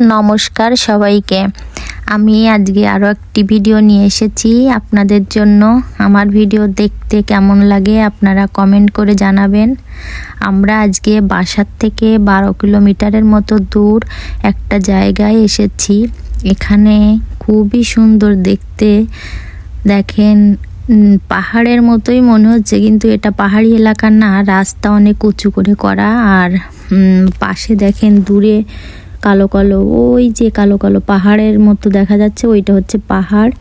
নমস্কার সবাইকে। আমি আজকে আরও একটি ভিডিও নিয়ে এসেছি আপনাদের জন্য। আমার ভিডিও দেখতে কেমন লাগে আপনারা কমেন্ট করে জানাবেন। আমরা আজকে বাসার থেকে বারো কিলোমিটারের মতো দূর একটা জায়গায় এসেছি। এখানে খুবই সুন্দর দেখতে। দেখেন পাহাড়ের মতোই মনে হচ্ছে, কিন্তু এটা পাহাড়ি এলাকা না, রাস্তা অনেক উঁচু করে করা। আর পাশে দেখেন, দূরে কালো কালো, ওই যে কালো কালো পাহাড়ের মতো দেখা যাচ্ছে, ওইটা হচ্ছে পাহাড়।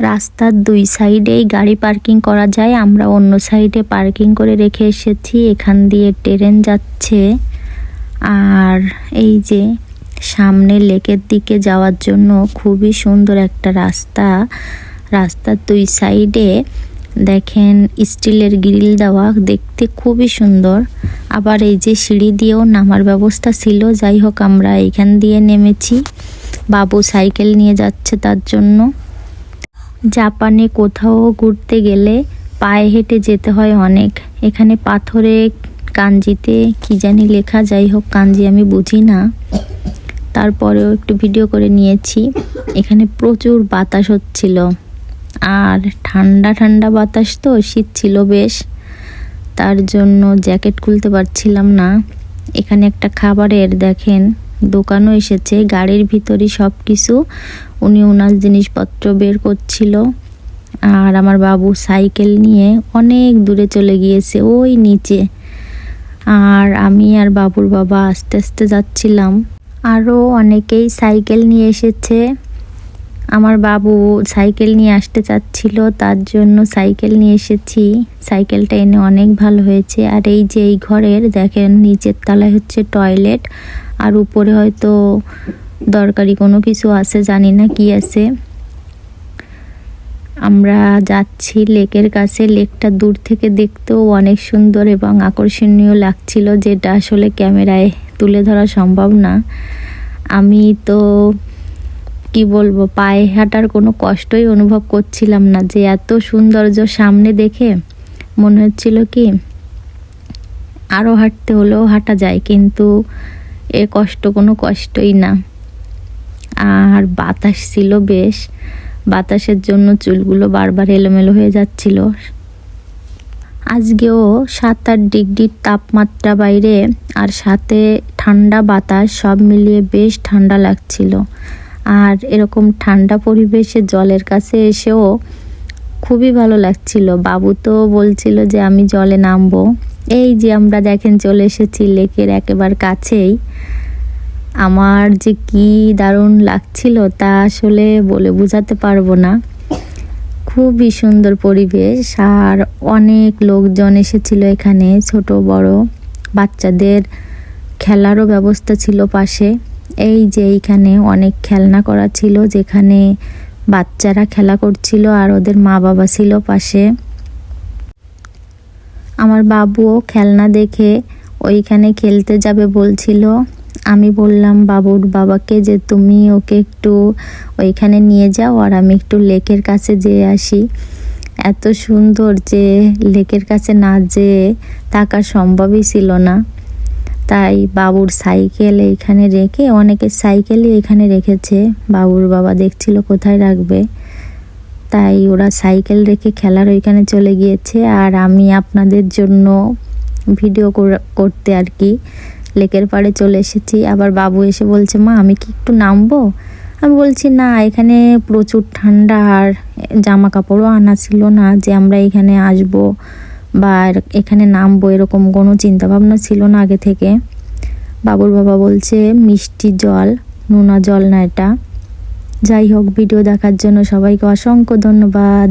রাস্তার দুই সাইডেই গাড়ি পার্কিং করা যায়, আমরা অন্য সাইডে পার্কিং করে রেখে এসেছি, এখান দিয়ে ট্রেন যাচ্ছে। আর এই যে সামনে লেকের দিকে যাওয়ার জন্য খুবই সুন্দর একটা রাস্তা। রাস্তার দুই সাইডে দেখেন, স্টিলের গ্রিল দেওয়া দেখতে খুবই সুন্দর। আবার এই যে সিঁড়ি দিয়েও নামার ব্যবস্থা ছিল, যাই হোক আমরা এইখান দিয়ে নেমেছি। বাবু সাইকেল নিয়ে যাচ্ছে তার জন্য। জাপানে কোথাও ঘুরতে গেলে পায়ে হেঁটে যেতে হয় অনেক। এখানে পাথরে কাঞ্জিতে কি জানি লেখা, যাই হোক কাঞ্জি আমি বুঝি না। তারপরেও একটু ভিডিও করে নিয়েছি। এখানে প্রচুর বাতাস হচ্ছিল। আর ঠান্ডা ঠান্ডা বাতাস তো, শীত ছিল বেশ। তার জন্য জ্যাকেট খুলতে পারছিলাম না। এখানে একটা খাবারের দেখেন, দোকানও এসেছে, গাড়ির ভিতরই সব কিছু উনি ওনার জিনিসপত্র বের করছিল। আর আমার বাবু সাইকেল নিয়ে অনেক দূরে চলে গিয়েছে, ওই নিচে। আর আমি আর বাবুর বাবা আস্তে আস্তে যাচ্ছিলাম। আরও অনেকেই সাইকেল নিয়ে এসেছে। আমার বাবু সাইকেল নিয়ে আসতে চাচ্ছিল, তার জন্য সাইকেল নিয়ে এসেছি। সাইকেলটা এনে অনেক ভালো হয়েছে। আর এই যে এই ঘরের, দেখেন নিচের তলায় হচ্ছে টয়লেট, আর উপরে হয়তো দরকারি কোনো কিছু আছে, জানি না কি আছে। আমরা যাচ্ছি লেকের কাছে। লেকটা দূর থেকে দেখতেও অনেক সুন্দর এবং আকর্ষণীয় লাগছিল, যেটা আসলে ক্যামেরায় তুলে ধরা সম্ভব না। আমি তো কি বলব, পায়ে হাঁটার কোনো কষ্টই অনুভব করছিলাম না। যে এত সৌন্দর্য সামনে দেখে মনে হচ্ছিল কি আরও হাঁটতে হলেও হাঁটা যায়, কিন্তু এ কষ্ট কোনো কষ্টই না। আর বাতাস ছিল বেশ, বাতাসের জন্য চুলগুলো বারবার এলোমেলো হয়ে যাচ্ছিল। আজকেও সাত আট ডিগ্রির তাপমাত্রা বাইরে আর সাথে ঠান্ডা বাতাস সব মিলিয়ে বেশ ঠান্ডা লাগছিল। আর এরকম ঠান্ডা পরিবেশে জলের কাছে এসেও খুবই ভালো লাগছিল। বাবু তো বলছিল যে, আমি জলে নামবো। এই যে আমরা দেখেন চলে এসেছি লেকের একেবারে কাছেই। আমার যে কি দারুণ লাগছিল তা আসলে বলে বোঝাতে পারব না। খুবই সুন্দর পরিবেশ আর অনেক লোকজন এসেছিল এখানে, ছোট, বড় বাচ্চাদের খেলারও ব্যবস্থা ছিল পাশে। এই যে এইখানে অনেক খেলনা করা ছিল, যেখানে বাচ্চারা খেলা করছিল আর ওদের মা বাবা ছিল পাশে। আমার বাবুও খেলনা দেখে ওইখানে খেলতে যাবে বলছিল। আমি বললাম, বাবুর বাবাকে যে তুমি ওকে একটু ওইখানে নিয়ে যাও আর আমি একটু লেকের কাছে যেয়ে আসি। এত সুন্দর যে লেকের কাছে না যেয়ে থাকা সম্ভবই ছিল না। তাই বাবুর সাইকেল এইখানে রেখে অনেকের সাইকেলই এখানে রেখেছে। বাবুর বাবা দেখছিল কোথায় রাখবে। তাই ওরা সাইকেল রেখে খেলার ওইখানে চলে গিয়েছে। আর আমি আপনাদের জন্য ভিডিও করতে আর কি। লেকের পাড়ে চলে এসেছি। আবার বাবু এসে বলছে, মা, আমি কি একটু নামবো? আমি বলছি, না, এখানে প্রচুর ঠান্ডা আর জামা কাপড়ও আনা ছিল না যে আমরা এখানে আসব। বা এখানে নামবো এরকম কোনো চিন্তা ভাবনা ছিল না আগে থেকে। বাবুর বাবা বলছে, মিষ্টি জল, নোনা জল না এটা। যাই হোক, ভিডিও দেখার জন্য সবাইকে অসংখ্য ধন্যবাদ।